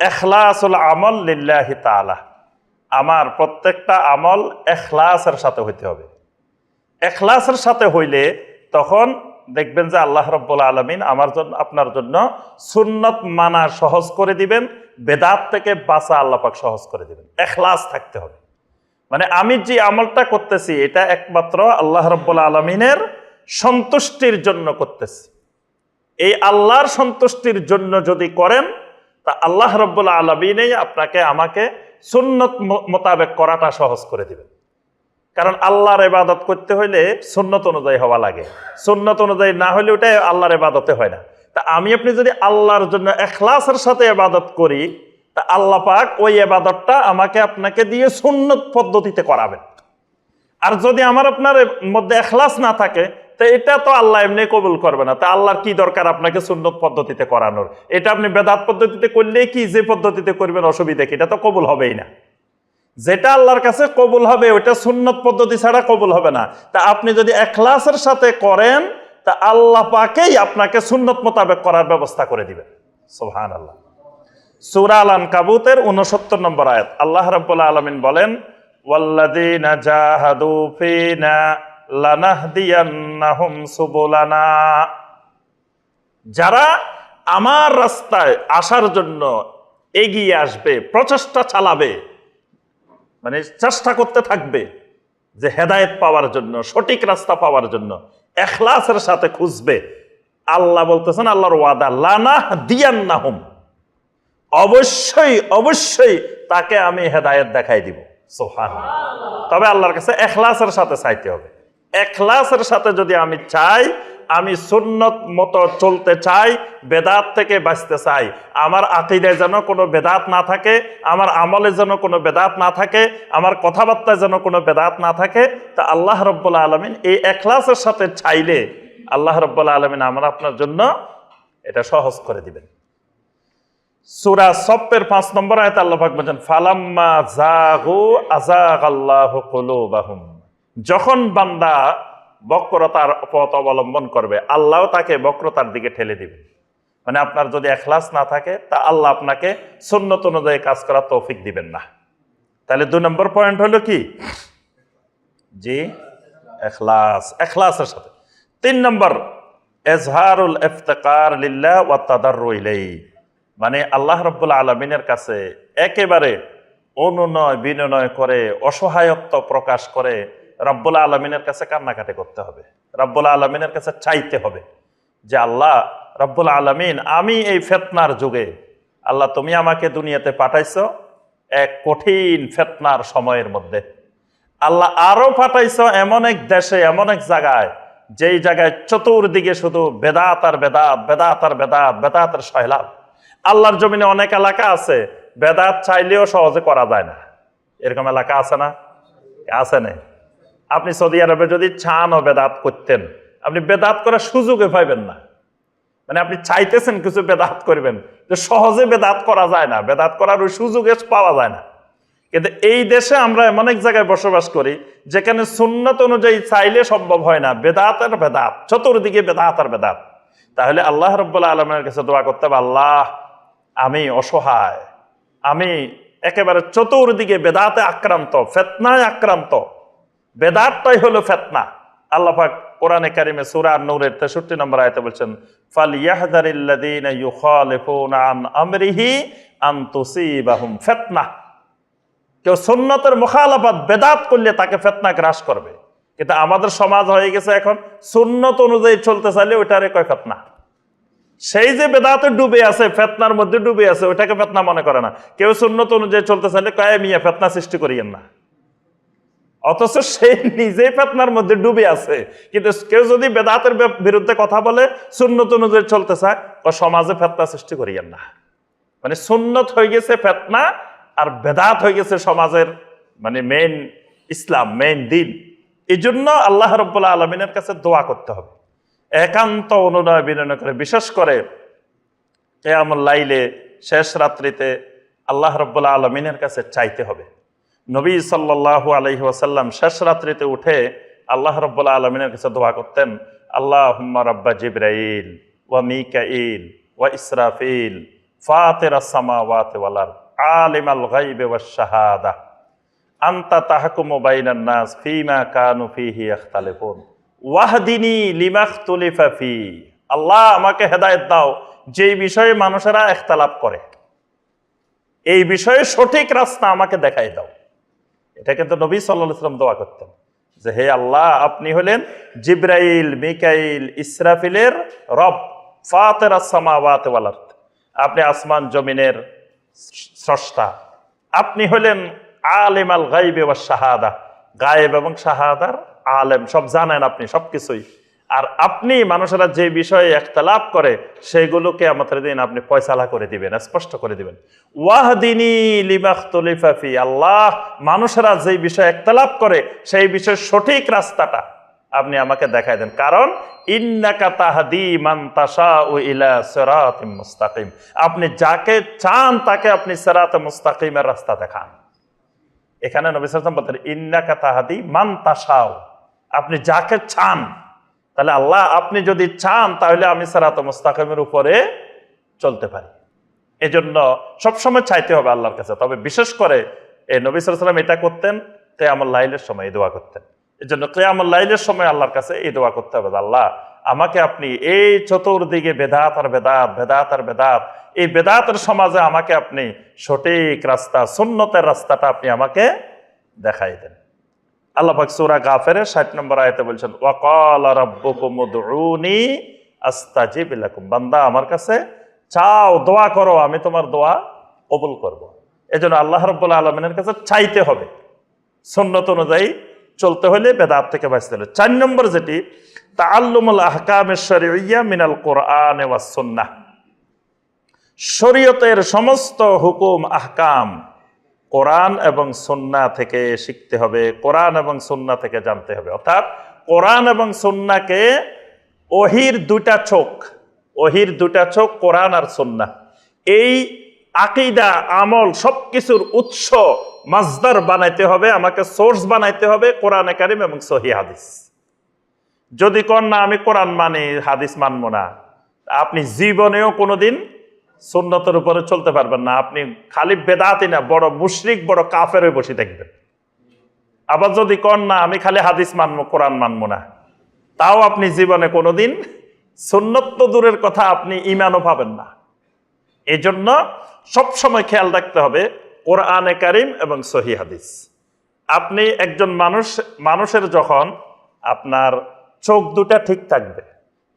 এখলাসুল আমল লিল্লাহি তাআলা। আমার প্রত্যেকটা আমল এখলাসের সাথে হইতে হবে। এখলাসের সাথে হইলে তখন দেখবেন যে আল্লাহ রব্বুল আলমিন আমার জন্য, আপনার জন্য সুন্নত মানা সহজ করে দিবেন, বেদাত থেকে বাঁচা আল্লাপাক সহজ করে দিবেন। এখলাস থাকতে হবে। মানে আমি যে আমলটা করতেছি, এটা একমাত্র আল্লাহ রব্বুল আলমিনের সন্তুষ্টির জন্য করতেছি। এই আল্লাহর সন্তুষ্টির জন্য যদি করেন তা আল্লাহ রব্বুল আলমিনেই আপনাকে আমাকে সুন্নত মোতাবেক করাটা সহজ করে দিবেন। কারণ আল্লাহর এবাদত করতে হইলে সুন্নত অনুযায়ী হওয়া লাগে। সুন্নত অনুযায়ী না হলে ওটা আল্লাহর এবাদতে হয় না। তা আমি আপনি যদি আল্লাহর জন্য এখলাসের সাথে এবাদত করি, তা আল্লাহ পাক ওই এবাদতটা আমাকে আপনাকে দিয়ে সুন্নত পদ্ধতিতে করাবেন। আর যদি আমার আপনার মধ্যে এখলাস না থাকে তো এটা তো আল্লাহ এমনি কবুল করবে না। তা আল্লাহর কি দরকার আপনাকে সুন্নত পদ্ধতিতে করানোর? এটা আপনি বেদাত পদ্ধতিতে করলে কি যে পদ্ধতিতে করবেন অসুবিধা কি? এটা তো কবুল হবেই না। যেটা আল্লাহর কাছে কবুল হবে ওটা সুন্নত পদ্ধতি ছাড়া কবুল হবে না। তা আপনি যদি এখলাসের সাথে করেন, তা আল্লাহ পাকেই আপনাকে সুন্নত মোতাবেক করার ব্যবস্থা করে দিবেন। সোহান আল্লাহ সুরা আল কাবুতের উনসত্তর নম্বর আয়াত। আল্লাহ রাব্বুল আলামিন বলেন, ওয়াল্লাযীনা জাহাদু ফিনা যারা আমার রাস্তায় আসার জন্য এগিয়ে আসবে, প্রচেষ্টা চালাবে মানে চেষ্টা করতে থাকবে যে হেদায়েত পাওয়ার জন্য, সঠিক রাস্তা পাওয়ার জন্য, এখলাসের সাথে খুঁজবে, আল্লাহ বলতেছেন, আল্লাহর ওয়াদা লানা দিয়ান নাহুম অবশ্যই অবশ্যই তাকে আমি হেদায়েত দেখাই দিব। সোহান তবে আল্লাহর কাছে এখলাসের সাথে চাইতে হবে। এখলাসের সাথে যদি আমি চাই, আমি সুন্নত মতো চলতে চাই, বেদাত থেকে বাঁচতে চাই। আমার আকিদায় যেন কোনো বেদাত না থাকে, আমার আমলে যেন কোনো বেদাত না থাকে, আমার কথাবার্তায় যেন কোনো বেদাত না থাকে, তা আল্লাহ রব্বুল্লা আলমিন এই এখলাসের সাথে চাইলে আল্লাহ রব্বুল্লা আলমিন আমার আপনার জন্য এটা সহজ করে দিবেন। সুরা সপ্পের পাঁচ নম্বর আয়তে আল্লাহ ফালাম্মা জাগু আজাগ আল্লাহ কুলুবাহুম। যখন বান্দা বক্রতার পথ অবলম্বন করবে, আল্লাহ তাকে বক্রতার দিকে ঠেলে দিবে মানে আপনার যদি এখলাস না থাকে, তা আল্লাহ আপনাকে সুন্নত অনুযায়ী কাজ করার তৌফিক দিবেন না। তাহলে দুই নম্বর পয়েন্ট হলো কি? জি, এখলাস, এখলাসের সাথে। তিন নম্বর, এজহারুল ইফতেকার লিল্লাহ ওয়া তাদাররু ইলাইহি। মানে আল্লাহ রব্বুল আলমিনের কাছে একেবারে অনুনয় বিনয় করে, অসহায়ত্ব প্রকাশ করে রব্বুল আলমিনের কাছে কান্নাকাটি করতে হবে। রব্বুল আলমিনের কাছে চাইতে হবে যে আল্লাহ, রব্বুল আলমিন, আমি এই ফেতনার যুগে, আল্লাহ তুমি আমাকে দুনিয়াতে পাঠাইছ এক কঠিন ফেতনার সময়ের মধ্যে। আল্লাহ আরও পাঠাইছ এমন এক দেশে, এমন এক জায়গায়, যেই জায়গায় চতুর্দিকে শুধু বেদাত আর বেদাত বেদাত আর বেদাত বেদাত আর সয়লাভ আল্লাহর জমিনে অনেক এলাকা আছে, বেদাত চাইলেও সহজে করা যায় না। এরকম এলাকা আছে না? আছে না আপনি সৌদি আরবে যদি চান ও বেদাত করতেন, আপনি বেদাত করার সুযোগে পাইবেন না। মানে আপনি চাইতেছেন কিছু বেদাত করবেন যে সহজে বেদাত করা যায় না, বেদাত করার ওই সুযোগে পাওয়া যায় না। কিন্তু এই দেশে আমরা এমন এক জায়গায় বসবাস করি, যেখানে সুন্নত অনুযায়ী চাইলে সম্ভব হয় না, বেদাত আর বেদাত, চতুর্দিকে বেদাত আর বেদাত। তাহলে আল্লাহ রব্বুল্লাহ আলমের কাছে দোয়া করতে হবে, আল্লাহ, আমি অসহায়, আমি একেবারে চতুর্দিকে বেদাতে আক্রান্ত, ফেতনায় আক্রান্ত বেদাতটাই হলো ফেতনা। আল্লাহ পাক কোরআনে কারিমে সূরা নূরের 63 নম্বর আয়তে বলছেন ফালিয়াহযারিল্লাযীনা ইউখালিফুনা আন আমরিহি ফিতনা। কেউ সুন্নতের মুখালাফাত বেদাত করলে তাকে ফেতনা গ্রাস করবে। কিন্তু আমাদের সমাজ হয়ে গেছে এখন, সুন্নত অনুযায়ী চলতে চাইলে ওইটারে কয় ফেতনা? সেই যে বেদাতে ডুবে আছে, ফেতনার মধ্যে ডুবে আছে, ওইটাকে ফেতনা মনে করে না। কেউ সুন্নত অনুযায়ী চলতে চাইলে কয় মিয়া, ফেতনা সৃষ্টি করিয়েন না। অথচ সে নিজেই ফেতনার মধ্যে ডুবে আছে। কিন্তু কেউ যদি বেদাতের বিরুদ্ধে কথা বলে, সুন্নত অনুযায়ী চলতে চায়, ও সমাজে ফেতনা সৃষ্টি করিয়েন না। মানে সুন্নত হয়ে গেছে ফেতনা, আর বেদাত হয়ে গেছে সমাজের মানে মেইন ইসলাম মেইন দিন। এই জন্য আল্লাহ রব্বুল্লাহ আলমিনের কাছে দোয়া করতে হবে। একান্ত অনুনয় বিনয় করে, বিশেষ করে কেয়ামুল লাইলে, শেষ রাত্রিতে আল্লাহ রব্বুল্লাহ আলমিনের কাছে চাইতে হবে। নবী সাল্লাল্লাহু আলহি ওয়াসাল্লাম শেষ রাত্রিতে উঠে আল্লাহ রব্বুল্লাহ আলমিনের কাছে দোয়া করতেন আল্লাহ রব্বা জিব্রাইল ওয়া মিকাইল ওয়া ইসরাফিল, ফাতের সামাওয়াতি ওয়াল আরদ, আলিমাল গায়বি ওয়াশ শাহাদা, আন্তা তাহকুমু বাইনান নাস ফিমা কানু ফিহি ইখতালিফুন, ওয়াহদিনি লিমাখতুলিফা ফি, আল্লাহ আমাকে হেদায়েত দাও যেই বিষয়ে মানুষেরা একতালাপ করে। এই বিষয়ে সঠিক রাস্তা আমাকে দেখাই দাও। এটা কিন্তু নবী সাল্লাল্লাহু আলাইহি ওয়াসাল্লাম দোয়া করতেন যে, হে আল্লাহ, আপনি হলেন জিব্রাইল, মিকাইল, ইসরাফিলের রব, ফাতের আসামাওয়ালার ওয়াল আপনি আসমান জমিনের স্রষ্টা। আপনি হলেন আলেম আল গাইবে বা শাহাদা। গায়েব এবং শাহাদার আলেম, সব জানেন আপনি সবকিছুই। আর আপনি মানুষেরা যে বিষয়ে একতলাপ করে সেইগুলোকে আমাদের দিন আপনি ফয়সালা করে দিবেন, স্পষ্ট করে দিবেন। ওয়াহদিনী লিমাখতলিফাফি আল্লাহ মানুষেরা যে বিষয়ে একতলাপ করে, সেই বিষয়ের সঠিক রাস্তাটা আপনি আমাকে দেখাই দেন। কারণ মুস্তাকিম। আপনি যাকে চান, তাকে আপনি সিরাতে মুস্তাকিমের রাস্তা দেখান। এখানে নবী সাল্লাম বলতেন, ইন্নাকা তাহাদি মান তাশাউ। আপনি যাকে চান তাহলে আল্লাহ আপনি যদি চান, তাহলে আমি সারাত মুস্তাকিমের উপরে চলতে পারি। এজন্য সবসময় চাইতে হবে আল্লাহর কাছে। তবে বিশেষ করে এই নবী সাল্লাম এটা করতেন, কেয়ামুল লাইলের সময় এই দোয়া করতেন। এই জন্য কেয়ামুল লাইলের সময় আল্লাহর কাছে এই দোয়া করতে হবে আল্লাহ, আমাকে আপনি এই চতুর্দিকে বেদাত আর বেদাত বেদাত আর বেদাত, এই বেদাতের সমাজে আমাকে আপনি সঠিক রাস্তা, সুন্নতের রাস্তাটা আপনি আমাকে দেখাই দেন। আল্লাহ পাক সূরা গাফেরের 60 নম্বর আয়াতে বলছেন, ওয়াকাল রাব্বুকুম উদউনি আস্তাজিব বান্দা আমার কাছে, চাও, দোয়া করো, আমি তোমার দোয়া কবুল করব। এজন্য আল্লাহ রাব্বুল আলামিনের কাছে চাইতে হবে। সুন্নত অনুযায়ী চলতে হলে বেদাত থেকে বাঁচতে হলে। চার নম্বর যেটি, তাআল্লুমুল আহকামের শরীয়্যা মিনাল কোরআন ওয়াস সুন্নাহ শরীয়তের সমস্ত হুকুম, আহকাম কোরআন এবং সন্না থেকে শিখতে হবে, কোরআন এবং সন্না থেকে জানতে হবে। অর্থাৎ কোরআন এবং সন্নাকে ওহির দুটা চোখ, ওহির দুটা চোখ কোরআন আর সন্না। এই আকিদা, আমল সবকিছুর উৎস মাজদার বানাইতে হবে, আমাকে সোর্স বানাইতে হবে কোরআনে কারিম এবং সহি হাদিস। যদি কন না, আমি কোরআন মানি, হাদিস মানবো না। আপনি জীবনেও কোনোদিন সুন্নতের উপরে চলতে পারবেন না। আপনি খালি বেদাতি না, বড় মুশরিক, বড় কাফের হয়ে বসে থাকবেন। আবার যদি কন না, আমি খালি হাদিস মানবো, কোরআন মানবো না। তাও আপনি জীবনে কোনোদিন সুন্নত দূরের কথা, আপনি ইমানও পাবেন না। এই জন্য সবসময় খেয়াল রাখতে হবে, কোরআনে কারিম এবং সহি হাদিস। আপনি একজন মানুষ, মানুষের যখন আপনার চোখ দুটা ঠিক থাকবে,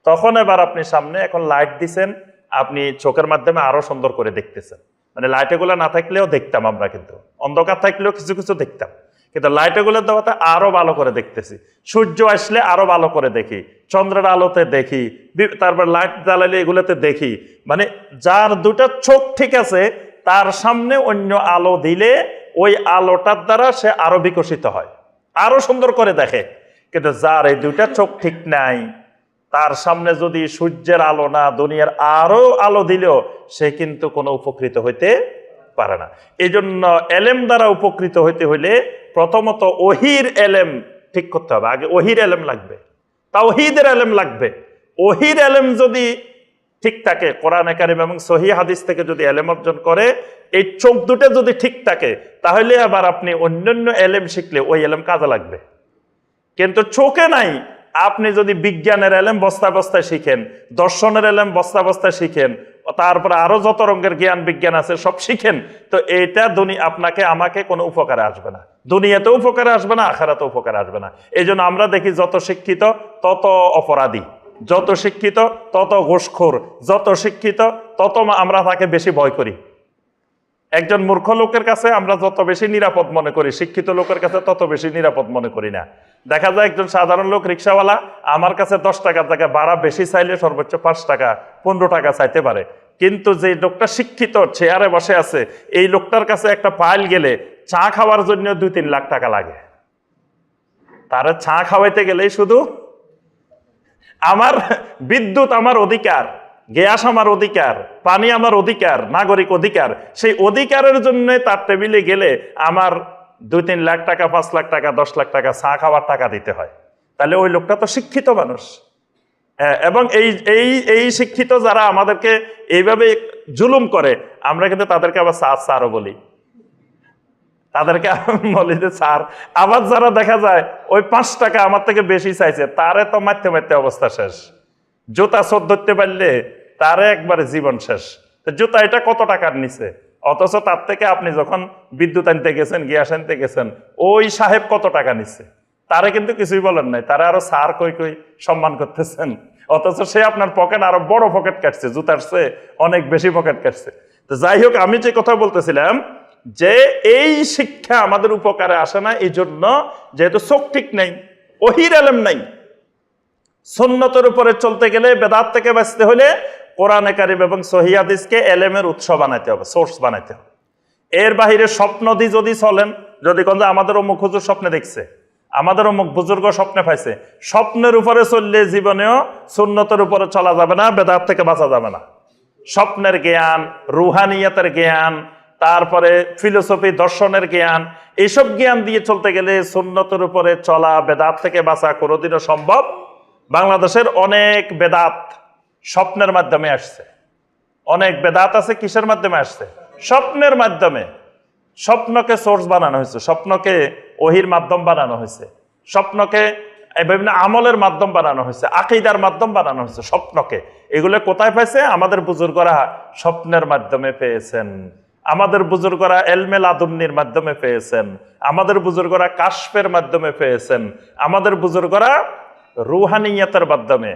তখন এবার আপনি সামনে এখন লাইট দিছেন আপনি চোখের মাধ্যমে আরও সুন্দর করে দেখতেছেন। মানে লাইটেগুলো না থাকলেও দেখতাম আমরা কিন্তু। অন্ধকার থাকলেও কিছু কিছু দেখতাম। কিন্তু লাইটেগুলো দেওয়াতে আরও ভালো করে দেখতেছি। সূর্য আসলে আরও ভালো করে দেখি। চন্দ্রের আলোতে দেখি। তারপর লাইট জ্বালালে এগুলোতে দেখি। মানে যার দুটা চোখ ঠিক আছে, তার সামনে অন্য আলো দিলে ওই আলোটার দ্বারা সে আরও বিকশিত হয়। আরও সুন্দর করে দেখে। কিন্তু যার এই দুইটা চোখ ঠিক নাই তার সামনে যদি সূর্যের আলো না, দুনিয়ার আরও আলো দিলেও সে কিন্তু কোনো উপকৃত হইতে পারে না। এই জন্য এলেম দ্বারা উপকৃত হইতে হইলে প্রথমত ওহির এলেম ঠিক করতে হবে। আগে ওহির এলেম লাগবে, তাওহিদের এলেম লাগবে। ওহির এলেম যদি ঠিক থাকে, কোরআন কারিম এবং সহি হাদিস থেকে যদি এলেম অর্জন করে, এই চোখ দুটো যদি ঠিক থাকে, তাহলে আবার আপনি অন্যান্য এলেম শিখলে ওই এলেম কাজে লাগবে। কিন্তু চোখে নাই আপনি যদি বিজ্ঞানের এলেম বস্তা বস্তায় শিখেন, দর্শনের এলেম বস্তা বস্তায় শিখেন, তারপরে আরও যত রঙের জ্ঞান বিজ্ঞান আছে সব শিখেন, তো এটা দুনি আপনাকে, আমাকে কোনো উপকারে আসবে না। দুনিয়াতেও উপকারে আসবে না, আখারাতেও উপকারে আসবে না। এই আমরা দেখি যত শিক্ষিত, তত অপরাধী। যত শিক্ষিত, তত ঘোষখোর। যত শিক্ষিত, তত আমরা তাকে বেশি ভয় করি। একজন মূর্খ লোকের কাছে আমরা যত বেশি নিরাপদ মনে করি, শিক্ষিত লোকের কাছে তত বেশি নিরাপদ মনে করি না। দেখা যায় একজন সাধারণ লোক রিক্সাওয়ালা, আমার কাছে দশ টাকার জায়গায় ভাড়া বেশি চাইলে সর্বোচ্চ পাঁচ টাকা, পনেরো টাকা চাইতে পারে। কিন্তু যে লোকটা শিক্ষিত, চেয়ারে বসে আছে, এই লোকটার কাছে একটা পাইল গেলে চা খাওয়ার জন্য দুই তিন লাখ টাকা লাগে। তারা চা খাওয়াইতে গেলেই শুধু আমার বিদ্যুৎ আমার অধিকার, গ্যাস আমার অধিকার, পানি আমার অধিকার, নাগরিক অধিকার, সেই অধিকারের জন্য তার টেবিলে গেলে আমার দুই তিন লাখ টাকা পাঁচ লাখ টাকা দশ লাখ টাকা চা খাওয়ার টাকা দিতে হয়। তাহলে ওই লোকটা তো শিক্ষিত মানুষ। হ্যাঁ, এবং এই এই এই শিক্ষিত যারা আমাদেরকে এইভাবে জুলুম করে আমরা কিন্তু তাদেরকে আবার স্যার স্যারও বলি। তাদেরকে বলি যে স্যার আবার যারা দেখা যায় ওই পাঁচ টাকা আমার থেকে বেশি চাইছে তারে তো মারতে মারতে অবস্থা শেষ। জুতা শোধ ধরতে পারলে তারে একবারে জীবন শেষ। জুতা এটা কত টাকার নিছে অথচ তার থেকে আপনি যখন বিদ্যুৎ আনতে গেছেন, গ্যাস আনতে গেছেন, ওই সাহেব কত টাকা নিচ্ছে তারা কিন্তু কিছুই বলেন নাই। তারা আরও সার কই কই সম্মান করতেছেন। অথচ সে আপনার পকেট আরও বড় পকেট কাটছে, জুতার সে অনেক বেশি পকেট কাটছে। তো যাই হোক, আমি যে কথা বলতেছিলাম যে এই শিক্ষা আমাদের উপকারে আসে না, এই জন্য যেহেতু চোখ ঠিক নেই ওহির আলেম নাই। সন্ন্যতের উপরে চলতে গেলে বেদাত থেকে বাঁচতে হলে কোরআনে কারিম এবং সহিয়াদিসকে এলেমের উৎস বানাইতে হবে, সোর্স বানাইতে হবে। এর বাহিরে স্বপ্ন দিয়ে যদি চলেন, যদি কোন যে আমাদের অমুক হুজুর স্বপ্নে দেখছে, আমাদের অমুক বুজুর্গ স্বপ্নে পাইছে, স্বপ্নের উপরে চললে জীবনেও সুন্নতের উপরে চলা যাবে না, বেদাত থেকে বাঁচা যাবে না। স্বপ্নের জ্ঞান, রুহানিয়তের জ্ঞান, তারপরে ফিলোসফি, দর্শনের জ্ঞান এইসব জ্ঞান দিয়ে চলতে গেলে সুন্নতের উপরে চলা, বেদাত থেকে বাঁচা কোনোদিনও সম্ভব। বাংলাদেশের অনেক বেদাত স্বপ্নের মাধ্যমে আসছে। অনেক বেদাত আছে, কিসের মাধ্যমে আসছে? স্বপ্নের মাধ্যমে। স্বপ্নকে সোর্স বানানো হয়েছে, স্বপ্নকে ওহির মাধ্যম বানানো হয়েছে, স্বপ্নকে বিভিন্ন আমলের মাধ্যম বানানো হয়েছে, আকিদার মাধ্যম বানানো হয়েছে, স্বপ্নকে। এগুলো কোথায় পেয়েছে আমাদের বুজুর্গরা স্বপ্নের মাধ্যমে পেয়েছেন। আমাদের বুজুর্গরা এলমেল আদুন্নির মাধ্যমে পেয়েছেন। আমাদের বুজুর্গরা কাশফের মাধ্যমে পেয়েছেন। আমাদের বুজুর্গরা রুহানিয়তের মাধ্যমে।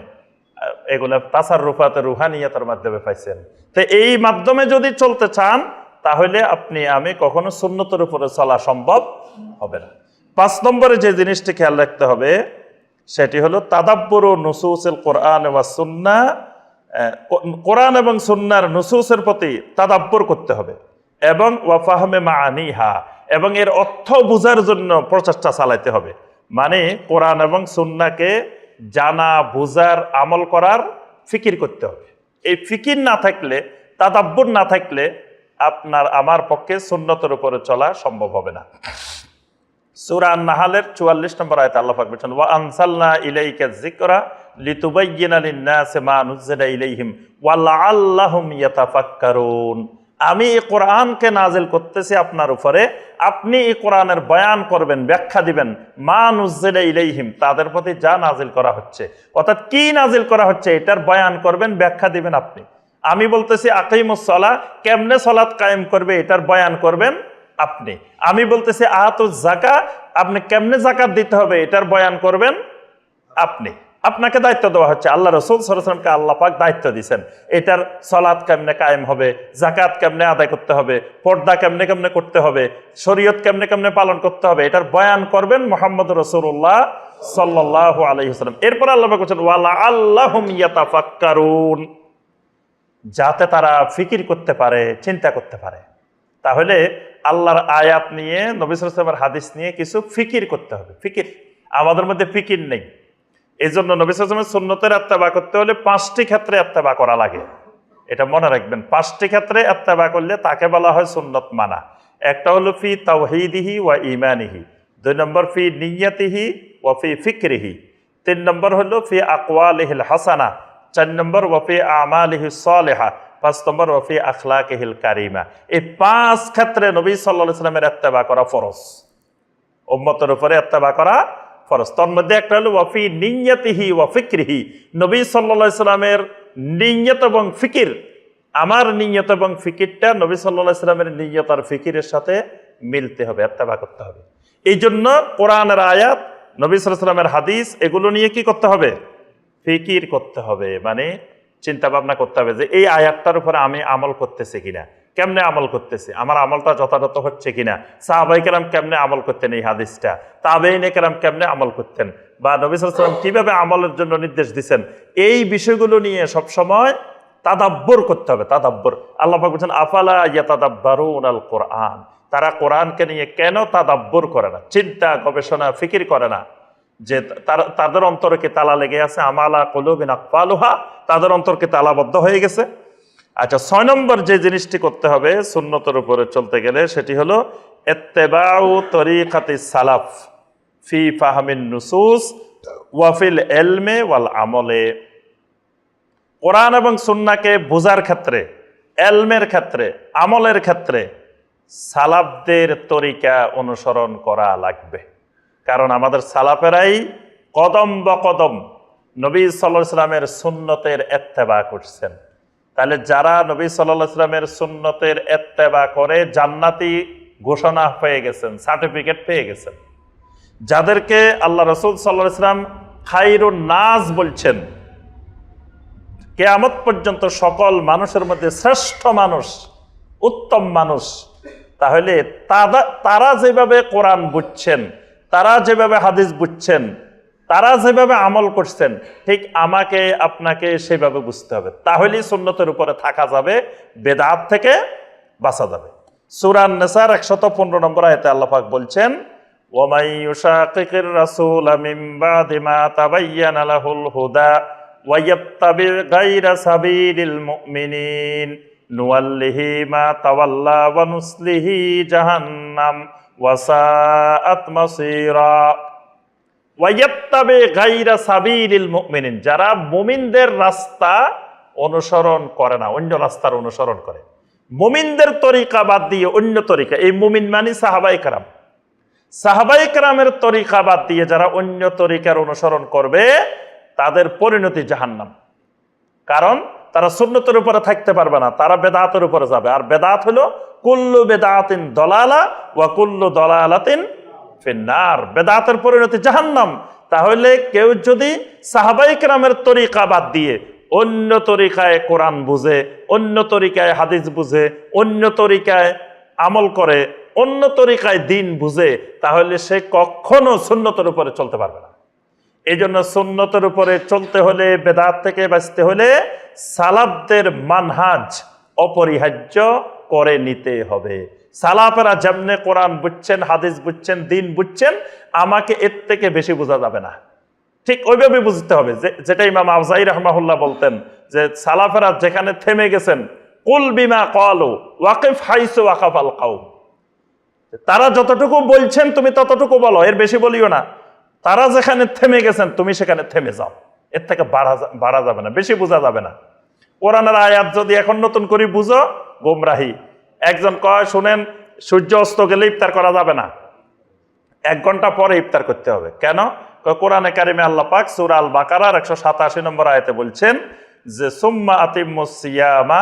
এগুলো তাসার রুফাতে রুহানিয়তের মাধ্যমে পাইছেন। তো এই মাধ্যমে যদি চলতে চান, তাহলে আপনি, আমি কখনো সুন্নতের উপরে চলা সম্ভব হবে না। পাঁচ নম্বরে যে জিনিসটি খেয়াল রাখতে হবে, সেটি হলো তাদাব্বর নুসুসেল কোরআন ওয়া সুন্না কোরআন এবং সুন্নার নুসুসের প্রতি তাদাব্বর করতে হবে এবং ওয়াফাহমে মা আনিহা এবং এর অর্থ বোঝার জন্য প্রচেষ্টা চালাইতে হবে। মানে কোরআন এবং সুন্নাকে জানা বোঝার আমল করার ফিকির করতে হবে। এই ফিকির না থাকলে, তাদাব্বর না থাকলে আপনার, আমার পক্ষে সুন্নতের উপরে চলা সম্ভব হবে না। সূরা নাহালের চুয়াল্লিশ নম্বর আয়তে আল্লাহ পাক বলছেন, ওয়া আনসালনা ইলাইকা যিকরা লিতুবাইয়িনা লিন-নাসি মা নুজিলা ইলাইহিম ওয়া লাআল্লাহুম ইয়াতাফাক্কারুন। আমি এই কোরআনকে নাজিল করতেছি আপনার উপরে, আপনি এই কোরআনের বয়ান করবেন, ব্যাখ্যা দিবেন, মা নুজিলা ইলাইহিম, তাদের প্রতি যা নাজিল করা হচ্ছে। অর্থাৎ কি নাজিল করা হচ্ছে, এটার বয়ান করবেন, ব্যাখ্যা দিবেন আপনি। আমি বলতেছি আকিমুসলা কেমনে সলাৎ কায়েম করবে, এটার বয়ান করবেন আপনি। আমি বলতেছি আহাতুজ জাকা আপনি কেমনে জাকাত দিতে হবে, এটার বয়ান করবেন আপনি। আপনাকে দায়িত্ব দেওয়া হচ্ছে। আল্লাহ রসুল সরসলামকে আল্লাহ পাক দায়িত্ব দিচ্ছেন এটার সলাৎ কেমনে কায়েম হবে? জাকাত কেমনে আদায় করতে হবে? পর্দা কেমনে কেমনে করতে হবে? শরীয়ত কেমনে কেমনে পালন করতে হবে? এটার বয়ান করবেন মোহাম্মদ রসুল্লাহ সাল্লাহ আলহিহাস্লাম এরপর আল্লাহ পাক বলছেন, ওয়ালা আল্লাহম ইয়াতাফাক্কারুন। যাতে তারা ফিকির করতে পারে, চিন্তা করতে পারে। তাহলে আল্লাহর আয়াত নিয়ে নবিসামের হাদিস নিয়ে কিছু ফিকির করতে হবে। ফিকির, আমাদের মধ্যে ফিকির নেই। এই জন্য নবিসামের সুন্নতের আত্মাবা করতে হলে পাঁচটি ক্ষেত্রে আত্মাবা করা লাগে। এটা মনে রাখবেন, পাঁচটি ক্ষেত্রে আত্মাবা করলে তাকে বলা হয় সুন্নত মানা। একটা হলো ফি তাওহিদিহি ওয়া ইমানিহি দুই নম্বর ফি নিয়াতিহি ওয়া ফি ফিকরিহি, তিন নম্বর হলো ফি আকওয়ালিহিল হাসানা, চার নম্বর ওয়াফি আমালিহি সালেহা, পাঁচ নম্বর ওয়াফি আখলাকিহিল কারিমা। এই পাঁচ ক্ষেত্রে নবী সাল্লাহ সাল্লামের এত্তেবা করা ফরজ। উম্মতের উপরে এত্তেবা করা ফরজ। তোর মধ্যে একটা হলো ওয়াফি নিয়তিহি ওয়া ফিকরিহি। নবী সাল্লাহ সাল্লামের নিয়ত এবং ফিকির। আমার নিয়ত এবং ফিকিরটা নবী সাল্লাহ সাল্লামের নিয়ত আর ফিকিরের সাথে মিলতে হবে এত্তেবা করতে হবে। এই জন্য কোরআনের আয়াত, নবী সাল্লামের হাদিস, এগুলো নিয়ে কি করতে হবে? ফিকির করতে হবে। মানে চিন্তা ভাবনা করতে হবে যে এই আয়াতটার উপরে আমি আমল করতেছি কিনা। কেমনে আমল করতেছে? আমার আমলটা যথাযথ হচ্ছে কিনা? সাহাবাই কেরাম কেমনে আমল করতেন এই হাদিসটা? তাবেইনে কেরাম কেমনে আমল করতেন? বা নবী সাল্লাম কীভাবে আমলের জন্য নির্দেশ দিচ্ছেন এই বিষয়গুলো নিয়ে সবসময় তাদাব্বর করতে হবে, তাদাব্বর। আল্লাহ বলছেন, আফালা ইয়াতাদাব্বারুন আল কোরআন তারা কোরআনকে নিয়ে কেন তাদাব্বর করে না? চিন্তা, গবেষণা, ফিকির করে না। যে তাদের অন্তরকে তালা লেগে আছে? আমালা কলুবিন আকফালুহা? তাদের অন্তরকে তালাবদ্ধ হয়ে গেছে? আচ্ছা ছয় নম্বর যে জিনিসটি করতে হবে সুন্নতের উপরে চলতে গেলে, সেটি হলো এত্তেবাউ তরিকাতি সালাফ ফি ফাহমিন নুসুস ওয়াফিল এলমে ওয়াল আমলে। কোরআন এবং সুন্নাকে বোঝার ক্ষেত্রে, এলমের ক্ষেত্রে, আমলের ক্ষেত্রে সালাফদের তরিকা অনুসরণ করা লাগবে। কারণ আমাদের সালাফেরাই কদম বকদম নবী সাল্লাহ সাল্লামের সুন্নতের এত্তেবা করছেন। তাহলে যারা নবী সাল্লাহ সাল্লামের সুন্নতের এত্তেবা করে, জান্নাতি ঘোষণা পেয়ে গেছেন সার্টিফিকেট পেয়ে গেছেন। যাদেরকে আল্লাহ রসুল সাল্লাহ ইসলাম খাইরুন নাজ বলছেন, কেয়ামত পর্যন্ত সকল মানুষের মধ্যে শ্রেষ্ঠ মানুষ, উত্তম মানুষ, তাহলে তারা যেভাবে কোরআন বুঝছেন, তারা যেভাবে হাদিস বুঝছেন তারা যেভাবে আমল করছেন, ঠিক আমাকে, আপনাকে সেভাবে বুঝতে হবে। তাহলেই সুন্নতের উপরে থাকা যাবে, বেদাত থেকে বাঁচা যাবে। সুরান নেসার একশত পনেরো নম্বর আয়তে আল্লাপাক বলছেন ওমাই ইউশাকিকির রাসূল মিন বাদি মা তাবায়্যানা লাহুল হুদা ওয়া ইয়াত্তাবি গায়রা সাবিলিল মুমিনিন। নুয়াল্লিহি মা তাওয়াল্লা ওয়া নুসলিহি জাহান্নাম ওয়া সাআত মাসীরা। ওয়াইয়াত্তাবে গাইরা সাবিলিল মুমিনিন, যারা মুমিনদের রাস্তা অনুসরণ করে না, অন্য রাস্তার অনুসরণ করে। মুমিনদের তরিকা বাদ দিয়ে অন্য তরিকা, এই মুমিন মানি সাহাবাই কারাম। সাহাবাই কারামের তরিকা বাদ দিয়ে যারা অন্য তরিকার অনুসরণ করবে, তাদের পরিণতি জাহান্নাম। কারণ তারা সুন্নতের উপরে থাকতে পারবে না, তারা বেদাতের উপরে যাবে। আর বেদাত হলো, কুল্লু বেদাতিন দলালা ওয়া কুল্লু দলালাতিন ফিন্নার, বেদাতের পরিণতি জাহান্নাম। তাহলে কেউ যদি সাহাবাই কেরামের তরিকা বাদ দিয়ে অন্য তরিকায় কোরআন বুঝে, অন্য তরিকায় হাদিস বুঝে, অন্য তরিকায় আমল করে, অন্য তরিকায় দিন বুঝে, তাহলে সে কখনো সুন্নতের উপরে চলতে পারবে না। এই জন্য সুন্নতের উপরে চলতে হলে, বেদাত থেকে বাঁচতে হলে সালাবদের মানহাজ অপরিহার্য করে নিতে হবে। সালাফেরা যেমনে কোরআন বুঝছেন, হাদিস বুঝছেন, দিন বুঝছেন, আমাকে এর থেকে বেশি বোঝা যাবে না। ঠিক ওইভাবে বুঝতে হবে। যেটা ইমাম আফজাই রহমাহুল্লাহ বলতেন যে, সালাফেরা যেখানে থেমে গেছেন, কুল বিমা কলু ওয়াকিফ হাইসু ওয়াকাফ আল কাউম তারা যতটুকু বলছেন, তুমি ততটুকু বলো, এর বেশি বলিও না। তারা যেখানে থেমে গেছেন, তুমি সেখানে থেমে যাও। এর থেকে বাড়া বাড়া যাবে না, বেশি বোঝা যাবে না। কোরআনের আয়াত যদি এখন নতুন করে বুঝো, গোমরাহি। একজন কয়, শুনেন সূর্য অস্ত গেলে ইফতার করা যাবে না। এক ঘণ্টা পরে ইফতার করতে হবে। কেন? কোরআনে কারিমে আল্লাহ পাক সুরা আল বাকারার একশো সাতাশি নম্বর আয়তে বলছেন যে, সুম্মা আতিম্মু সিয়ামা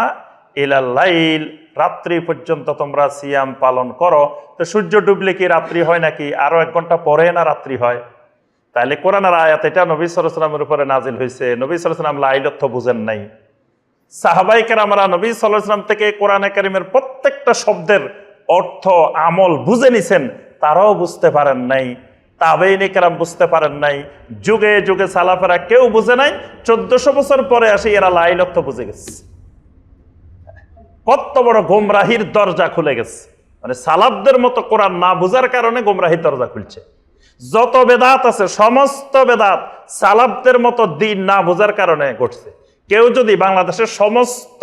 ইলাল্লাইল রাত্রি পর্যন্ত তোমরা সিয়াম পালন করো। তো সূর্য ডুবলে কি রাত্রি হয় নাকি? আরও এক ঘণ্টা পরে না রাত্রি হয়? তাহলে কোরআনের আয়াত এটা নবী সালামের উপরে নাজিল হয়েছে নবী সালাম লাইলত্থ বুঝেন নাই। সাহাবাইকের আমরা নবী সাল্লাম থেকে কোরআনে কারিমের প্রত্যেকটা শব্দের অর্থ, আমল বুঝে নিছেন, তারাও বুঝতে পারেন নাই। তাবেইনে কেরাম বুঝতে পারেন নাই। যুগে যুগে সালাফেরা কেউ বুঝে নাই। চোদ্দশো বছর পরে আসে এরা লাইলত্থ বুঝে গেছে। কত বড় গোমরাহির দরজা খুলে গেছে। মানে সালাবদের মতো কোরআন না বুঝার কারণে গোমরাহির দরজা খুলছে। যত বেদাত আছে, সমস্ত বেদাত সালাবদের মতো দিন না বোঝার কারণে ঘটছে। কেউ যদি বাংলাদেশের সমস্ত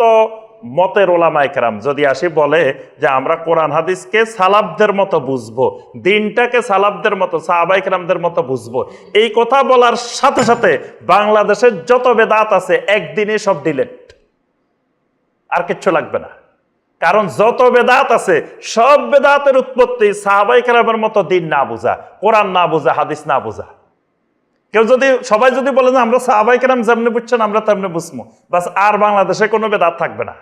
মতের ওলামাইকরাম যদি আসি বলে যে আমরা কোরআন হাদিসকে সালাবদের মতো বুঝব, দিনটাকে সালাবদের মতো সাহাবাইকরামদের মতো বুঝব, এই কথা বলার সাথে সাথে বাংলাদেশের যত বেদাত আছে একদিনে সব ডিলেট। আর কিচ্ছু লাগবে না। কারণ যত বেদাত আছে, সব বেদাতের উৎপত্তি সাহাবাই কেরামের মতো দিন না বোঝা, কোরআন না বোঝা, হাদিস না বোঝা। কেউ যদি, সবাই যদি বলে যে আমরা সাহাবাই কেরাম যেমনি বুঝছেন, আমরা তেমনি বুঝব বাস আর বাংলাদেশে কোনো বেদাত থাকবে না।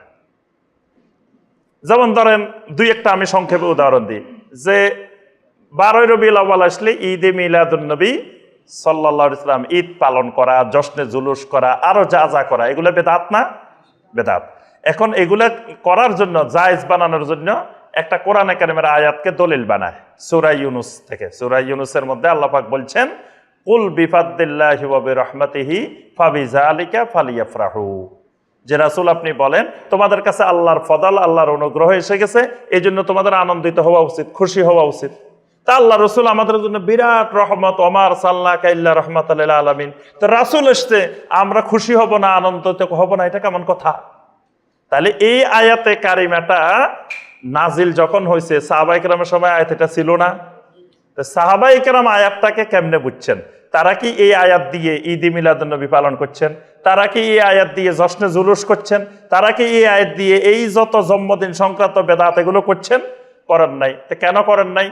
যেমন ধরেন, দুই একটা আমি সংক্ষেপে উদাহরণ দিই। যে বারোই রবি আউ্বাল আসলে ঈদ এ মিলাদুলনবী সাল্লাহ ইসলাম ঈদ পালন করা, জশ্নে জুলুস করা, আরও যা যা করা, এগুলো বেদাত না? বেদাত। এখন এগুলা করার জন্য, জায়েজ বানানোর জন্য একটা কোরআন একাডেমির আয়াতকে দলিল বানায়। সুরাই ইউনুস থেকে। সুরাই ইউনুসের মধ্যে আল্লাপাক বলছেন কুল বিফাদ্দিল্লাহি ওয়া বিরহমাতিহি ফাবিজালিকা ফালিয়াফরাহু। যে রাসূল আপনি বলেন, তোমাদের কাছে আল্লাহর ফদল আল্লাহর অনুগ্রহ এসে গেছে এই জন্য তোমাদের আনন্দিত হওয়া উচিত, খুশি হওয়া উচিত। তা আল্লাহ রসুল আমাদের জন্য বিরাট রহমত, ওমার সাল্লাহ কাইল্লা রহমত আল্লাহ আলমিন। তো রাসুল এসছে, আমরা খুশি হব না, আনন্দিত হব না, এটা কেমন কথা? তাহলে এই আয়াতে কারিমাটা নাজিল যখন হয়েছে সাহাবাই কেরামের সময় আয়াত এটা ছিল না। তো সাহাবাই কেরাম আয়াতটাকে কেমনে বুঝছেন? তারা কি এই আয়াত দিয়ে ঈদ মিলাদুন্নবী পালন করছেন? তারা কি এই আয়াত দিয়ে জশ্নে জুলুস করছেন? তারা কি এই আয়াত দিয়ে এই যত জন্মদিন সংক্রান্ত বেদাত এগুলো করছেন? করেন নাই। তো কেন করেন নাই?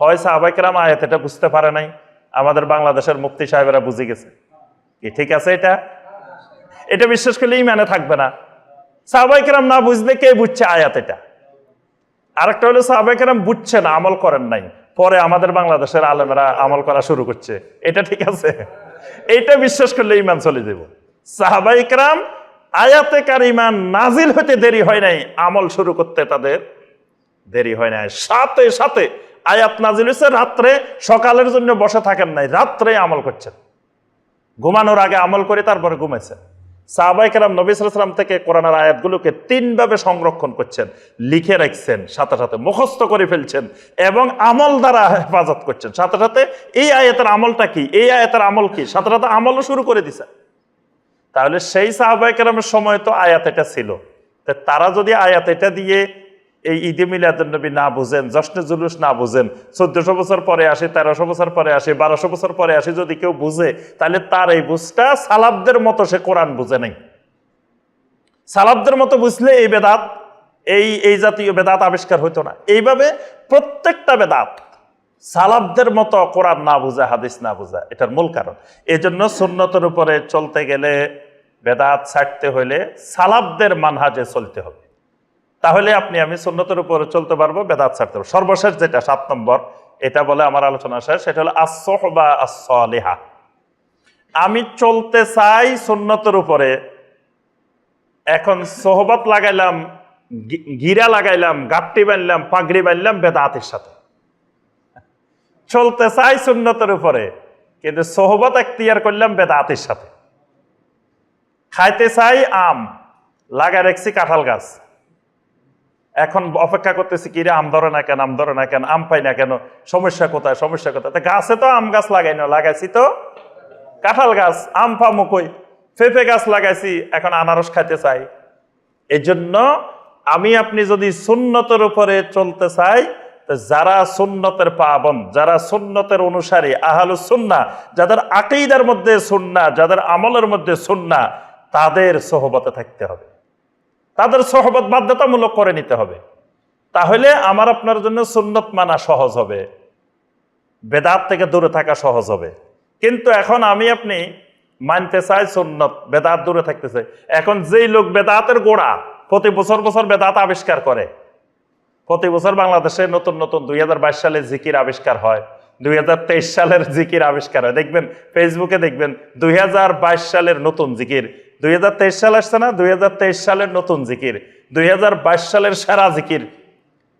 হয় সাহাবাইকেরাম আয়াত এটা বুঝতে পারে নাই। আমাদের বাংলাদেশের মুফতি সাহেবেরা বুঝে গেছে। কি ঠিক আছে এটা? এটা বিশ্বাস করলে ইমানে থাকবে না। সাহাবাইকেরাম না বুঝলে কে বুঝছে আয়াত এটা? আরেকটা হলো সাহাবাইকেরাম না, আমল করেন নাই। পরে আমাদের বাংলাদেশের আলেমেরা আমল করা শুরু করছে। এটা ঠিক আছে? এইটা বিশ্বাস করলে ইমান চলে যাব। সাহাবাইকরাম আয়াতে কার ইমান নাজিল হতে দেরি হয় নাই, আমল শুরু করতে তাদের দেরি হয় নাই। সাথে সাথে আয়াত নাজিল হয়েছে, রাত্রে সকালের জন্য বসে থাকেন নাই, রাত্রে আমল করছেন। ঘুমানোর আগে আমল করে তারপরে ঘুমাইছেন। সাহাবাই কেরাম নবী সালাম থেকে কোরআনার আয়াতগুলোকে তিনভাবে সংরক্ষণ করছেন। লিখে রাখছেন, সাথে সাথে মুখস্থ করে ফেলছেন এবং আমল দ্বারা হেফাজত করছেন। সাথে সাথে এই আয়াতের আমলটা কি? এই আয়াতের আমল কি? সাথে সাথে আমলও শুরু করে দিছে। তাহলে সেই সাহাবাই কেরামের সময় তো আয়াত এটা ছিল। তারা যদি আয়াত এটা দিয়ে এই ঈদে মিলাদুন্নবী না বুঝেন, জশ্নে জুলুস না বুঝেন, চোদ্দশো বছর পরে আসে, তেরোশো বছর পরে আসে, বারোশো বছর পরে আসে, যদি কেউ বুঝে, তাহলে তার এই বুঝটা সালাবদের মতো সে কোরআন বুঝে নেই। সালাবদের মতো বুঝলে এই বেদাত, এই এই জাতীয় বেদাত আবিষ্কার হইতো না। এইভাবে প্রত্যেকটা বেদাত সালাবদের মতো কোরআন না বুঝে, হাদিস না বুঝা, এটার মূল কারণ। এই জন্য সুন্নতের উপরে চলতে গেলে বেদাত ছাড়তে হইলে সালাবদের মানহাজে চলতে হবে। তাহলে আপনি, আমি সুন্নতের উপরে চলতে পারব, বেদাত ছাড়তে পারব। সর্বশেষ যেটা, সাত নম্বর, এটা বলে আমার আলোচনা শেষ, সেটা হলো আসহবা আসলেহা আমি চলতে চাই সুন্নতের উপরে, এখন সোহবত লাগাইলাম গিরা লাগাইলাম গাপটি বানলাম, পাগড়ি বানলাম বেদাতের সাথে। চলতে চাই সুন্নতের উপরে, কিন্তু সোহবত এখতিয়ার করলাম বেদাতের সাথে। খাইতে চাই আম লাগা রেখছি কাঁঠাল গাছ। এখন অপেক্ষা করতেছি কি রে, আম ধরে না কেন, আম ধরে না কেন, আম পাই না কেন, সমস্যা কোথায় সমস্যা কোথায়? তা গাছে তো আম গাছ লাগাই না, লাগাইছি তো। কাঁঠাল গাছ, আম পামো কই? পেঁপে গাছ লাগাইছি, এখন আনারস খাইতে চাই। এই জন্য আমি আপনি যদি সুন্নতের উপরে চলতে চাই যারা সুন্নতের পাবন, যারা সুন্নতের অনুসারী আহালু সুন্না যাদের আকিদার মধ্যে সুন্না যাদের আমলের মধ্যে সুন্না তাদের সহবতে থাকতে হবে। তাদের সহবত বাধ্যতামূলক করে নিতে হবে। তাহলে আমার আপনার জন্য সুন্নত মানা সহজ হবে। বেদাত থেকে দূরে থাকা সহজ হবে। কিন্তু এখন আমি আপনি মানতে চাই সুন্নত, বেদাত দূরে থাকতে চাই এখন যেই লোক বেদাতের গোড়া প্রতি বছর বছর বেদাত আবিষ্কার করে, প্রতি বছর বাংলাদেশে নতুন নতুন দুই হাজার বাইশ সালে জিকির আবিষ্কার হয়, দুই হাজার তেইশ সালের জিকির আবিষ্কার হয়। দেখবেন ফেসবুকে দেখবেন দুই হাজার বাইশ সালের নতুন জিকির দু হাজার তেইশ সাল আসছে না, দুই হাজার তেইশ সালের নতুন জিকির, দুই হাজার বাইশ সালের সেরা জিকির।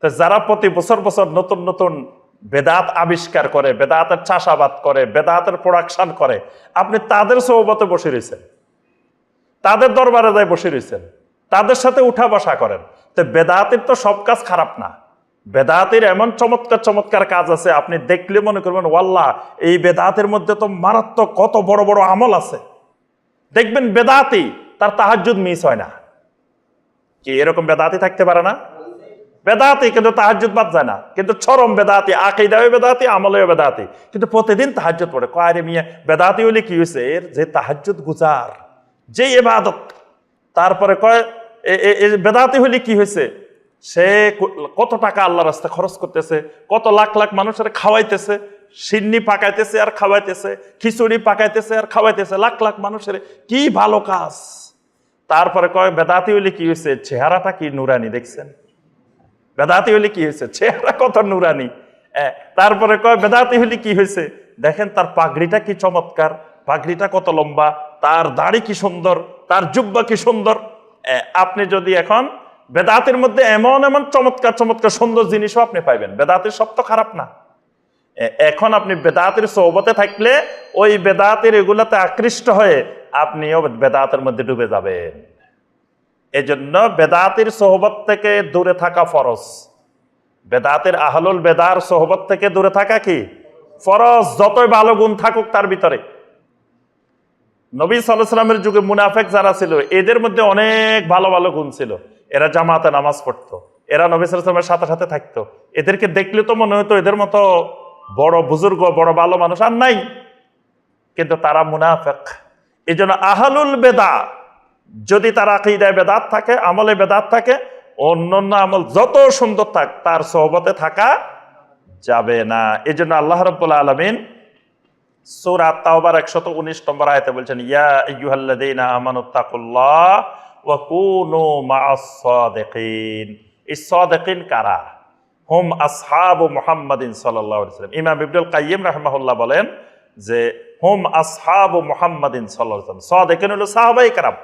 তো যারা প্রতি বছর বছর নতুন নতুন বেদাত আবিষ্কার করে, বেদাতের চাষাবাদ করে, বেদাতের প্রোডাকশন করে, আপনি তাদের সৌবতে বসে রয়েছেন। তাদের দরবারে যায় বসে রয়েছেন। তাদের সাথে উঠা বসা করেন। তো বেদাতের তো সব কাজ খারাপ না। বেদাতের এমন চমৎকার চমৎকার কাজ আছে, আপনি দেখলে মনে করবেন, ওয়াল্লাহ, এই বেদাতের মধ্যে তো মারাত্মক কত বড় বড় আমল আছে। দেখবেন বেদাতি, তার তাহাজুদ মিস হয় না। কি, এরকম বেদাতি থাকতে পারে না? বেদাতি, কিন্তু তাহাজুদ বাদ যায় না। কিন্তু চরম বেদাতি আকিদাও বেদাতি, আমলেও বেদাতি। কিন্তু প্রতিদিন তাহাজুদ পড়ে। কয়ারে মিয়া, বেদাতি হলে কি হয়েছে এর যে তাহাজুদ গুজার, যে এবাদত তারপরে কয় বেদাতি হলে কি হয়েছে সে কত টাকা আল্লাহ রাস্তা খরচ করতেছে, কত লাখ লাখ মানুষের খাওয়াইতেছে সিন্নি পাকাইতেছে আর খাওয়াইতেছে, খিচুড়ি পাকাইতেছে আর খাওয়াইতেছে, লাখ লাখ মানুষের কি ভালো কাজ। তারপরে কয়, বেদাতি হলে কি হয়েছে চেহারাটা কি নুরানি দেখছেন? বেদাতি হলে কি হয়েছে চেহারা কত নুরানি। তারপরে কয়, বেদাতি হলে কি হয়েছে দেখেন তার পাগড়িটা কি চমৎকার, পাগড়িটা কত লম্বা, তার দাড়ি কি সুন্দর, তার জুব্বা কি সুন্দর। আপনি যদি এখন বেদাতের মধ্যে এমন এমন চমৎকার চমৎকার সুন্দর জিনিসও আপনি পাইবেন, বেদাতের সব তো খারাপ না। এখন আপনি বেদাতের সৌবতে থাকলে ওই বেদাতের এগুলাতে আকৃষ্ট হয়ে আপনিও বেদাতের মধ্যে ডুবে যাবেন। এজন্য বেদাতের সোহবত থেকে দূরে থাকা ফরজ। বেদাতের আহলুল বেদার সোহবত থেকে দূরে থাকা কি? ফরজ, যতই ভালো গুণ থাকুক তার ভিতরে। নবী সাল্লামের যুগে মুনাফেক যারা ছিল, এদের মধ্যে অনেক ভালো ভালো গুণ ছিল। এরা জামাতে নামাজ পড়তো, এরা নবী সাল্লামের সাথে সাথে থাকতো। এদেরকে দেখলে তো মনে হতো এদের মতো বড় বুজুর্গ, বড় ভালো মানুষ আর নাই। কিন্তু তারা মুনাফেক। এই জন্য আহালুল বেদা, যদি তার আকিদায় বেদাত থাকে, আমলে বেদাত থাকে, অন্যান্য আমল যত সুন্দর থাক, তার সহবতে থাকা যাবে না। এই জন্য আল্লাহ রব্বুল্লা আলমিন 119 নম্বর বলছেন, ইয়া এই কারা? হুম আসহাবু মুহাম্মাদিন ওয়াসাল্লাম। ইমাম ইবদুল কাইয়িম রাহিমাহুল্লাহ বলেন যে, হুম আসহাবু মুহাম্মাদিন ওয়াসাল্লাম। সাদিকিন হলো সাহাবায়ে কেরাম।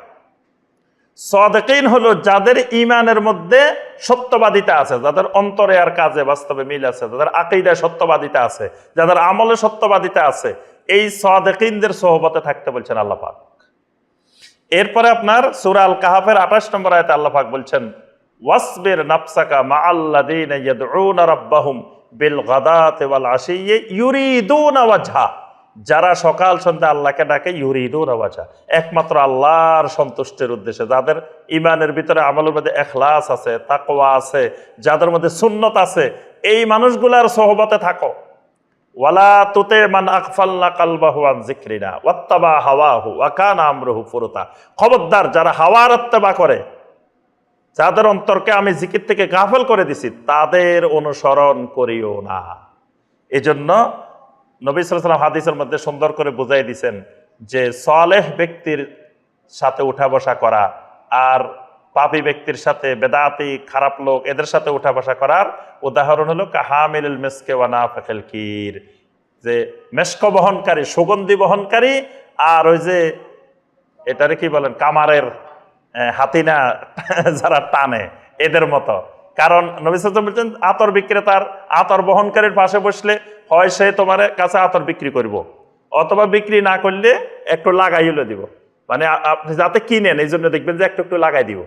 সাদেকিন হলো যাদের ইমানের মধ্যে সত্যবাদিতা আছে, যাদের অন্তরে আর কাজে বাস্তবে মিল আছে, যাদের আকিদায় সত্যবাদিতা আছে, যাদের আমলে সত্যবাদিতা আছে, এই সাদেকিনদের সহবতে থাকতে বলছেন আল্লাহ পাক। এরপরে আপনার সূরা আল কাহাফের আঠাশ নম্বর আয়তে আল্লাহ পাক বলছেন ওয়াসবির নাফসাকা মা রাব্বাহুম বিল ওয়াজহা। যারা সকাল সন্ধ্যা আল্লাহকে ডাকে, ইউরিদুন ওয়াজহা। একমাত্র আল্লাহর সন্তুষ্টির উদ্দেশ্যে। যাদের ইমানের ভিতরে আমলের মধ্যে এখলাস আছে, তাকওয়া আছে, যাদের মধ্যে সুন্নত আছে, এই মানুষগুলার সহবতে থাকো। মান আকফাল্লা জিক্রিনা খবরদার, যারা হাওয়ার করে যাদের অন্তরকে আমি জিকির থেকে গাফল করে দিছি, তাদের অনুসরণ করিও না। এজন্য নবী সাল্লাম হাদিসের মধ্যে সুন্দর করে বুঝাই দিছেন যে সলেহ ব্যক্তির সাথে উঠা বসা করা আর পাপী ব্যক্তির সাথে বেদাতি, খারাপ লোক, এদের সাথে উঠা বসা করার উদাহরণ হলো কাহামিল মেসকে ওয়ানা ফেকেল কির। যে মেস্ক বহনকারী, সুগন্ধি বহনকারী আর ওই যে, এটারে কি বলেন, কামারের হাতিনা যারা টানে, এদের মতো। কারণ নবী সাল্লাম বলছেন, আতর বিক্রেতার আতর বহনকারীর পাশে বসলে হয় সে তোমার কাছে আতর বিক্রি করব। অথবা বিক্রি না করলে একটু লাগাই হলে দিব। মানে আপনি যাতে কিনেন, এই জন্য দেখবেন যে একটু একটু লাগাই দিব।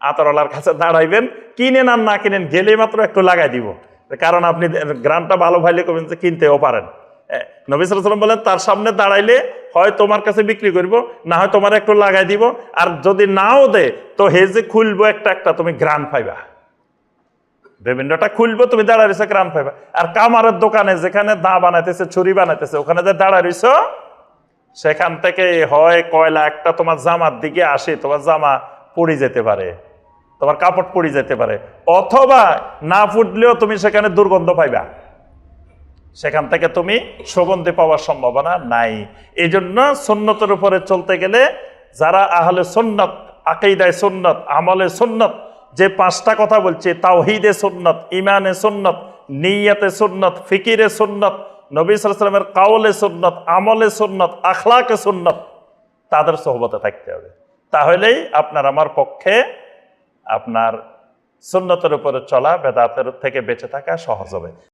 আতরওয়ালার কাছে দাঁড়াইবেন, কিনেন আর না কিনেন গেলেই মাত্র একটু লাগাই দিব। কারণ আপনি গ্রামটা ভালো ভাইলে করবেন যে কিনতেও পারেন। নবী সাল্লাম বলেন, তার সামনে দাঁড়াইলে হয় তোমার কাছে বিক্রি করব, না হয় তোমার একটু লাগাই দিব। আর যদি নাও দে, তো হে যে খুলবো একটা একটা, তুমি গ্রান পাইবা। বিভিন্নটা খুলবো, তুমি দাঁড়া রয়েছে গ্রান পাইবা। আর কামারের দোকানে যেখানে দা বানাইতেছে, ছুরি বানাইতেছে, ওখানে যে দাঁড়া রয়েছ সেখান থেকে হয় কয়লা একটা তোমার জামার দিকে আসে, তোমার জামা পড়ে যেতে পারে, তোমার কাপড় পড়ে যেতে পারে। অথবা না ফুটলেও তুমি সেখানে দুর্গন্ধ পাইবা। সেখান থেকে তুমি সুগন্ধি পাওয়ার সম্ভাবনা নাই। এই জন্য সুন্নতের উপরে চলতে গেলে যারা আহলে সুন্নত আকেইদায় সুন্নত, আমলে সুন্নত, যে পাঁচটা কথা বলছে, তাওহিদে সুন্নত ইমানে সুন্নত, নিয়াতে সুন্নত, ফিকিরে সুন্নত, নবী সালামের কাউলে সুন্নত, আমলে সুন্নত, আখলাকে সুন্নত, তাদের সহবতে থাকতে হবে। তাহলেই আপনার আমার পক্ষে আপনার সুন্নতের উপরে চলা, বেদাতের থেকে বেঁচে থাকা সহজ হবে।